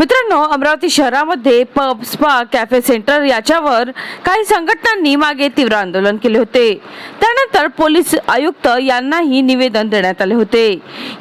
मित्रांनो अमरावती शहरामध्ये pub spa cafe centre याच्यावर काही संघटनांनी मागे तीव्र आंदोलन केले होते. त्यानंतर पोलीस आयुक्त यांनाही निवेदन देण्यात आले होते.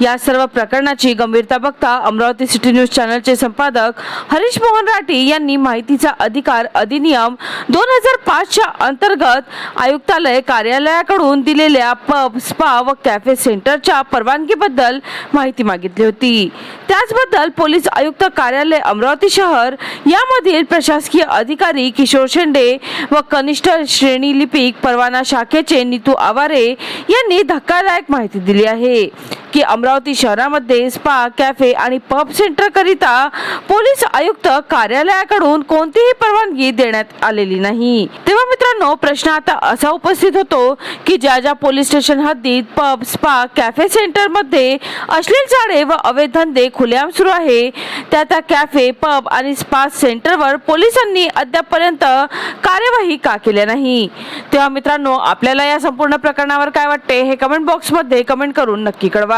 या सर्व प्रकरणाची गंभीरता बघता अमरावती सिटी न्यूज चॅनलचे संपादक हरीश मोहन राठी यांनी माहितीचा अधिकार अधिनियम दोन हजार पाचच्या अंतर्गत आयुक्तालय कार्यालयाकडून दिलेल्या पब स्पा व कॅफे सेंटरच्या परवानगीबद्दल माहिती मागितली होती. त्याचबद्दल पोलीस आयुक्त कार्यालय अमरावती शहर यामधील प्रशासकीय अधिकारी किशोर शेंडे व कनिष्ठ श्रेणी लिपिक परवाना शाखेचे नीतू आवारे यांनी धक्कादायक माहिती दिली आहे. की अमरावती शहरामध्ये स्पा कॅफे आणि पब सेंटरकरिता पोलीस आयुक्त कार्यालयाकडून कोणतीही परवानगी देण्यात आलेली नाही. तेव्हा मित्रांनो प्रश्न आता असा उपस्थित होतो की ज्या ज्या पोलीस स्टेशन हद्दीत पब स्पा कॅफे सेंटरमध्ये अश्लील झाडे व अवैध धंदे खुलेआम सुरू आहे त्या त्या कॅफे पब आणि स्पा सेंटरवर पोलिसांनी अद्यापपर्यंत कार्यवाही का केल्या नाही? तेव्हा मित्रांनो आपल्याला या संपूर्ण प्रकरणावर काय वाटते हे कमेंट बॉक्समध्ये कमेंट करून नक्की कळवा.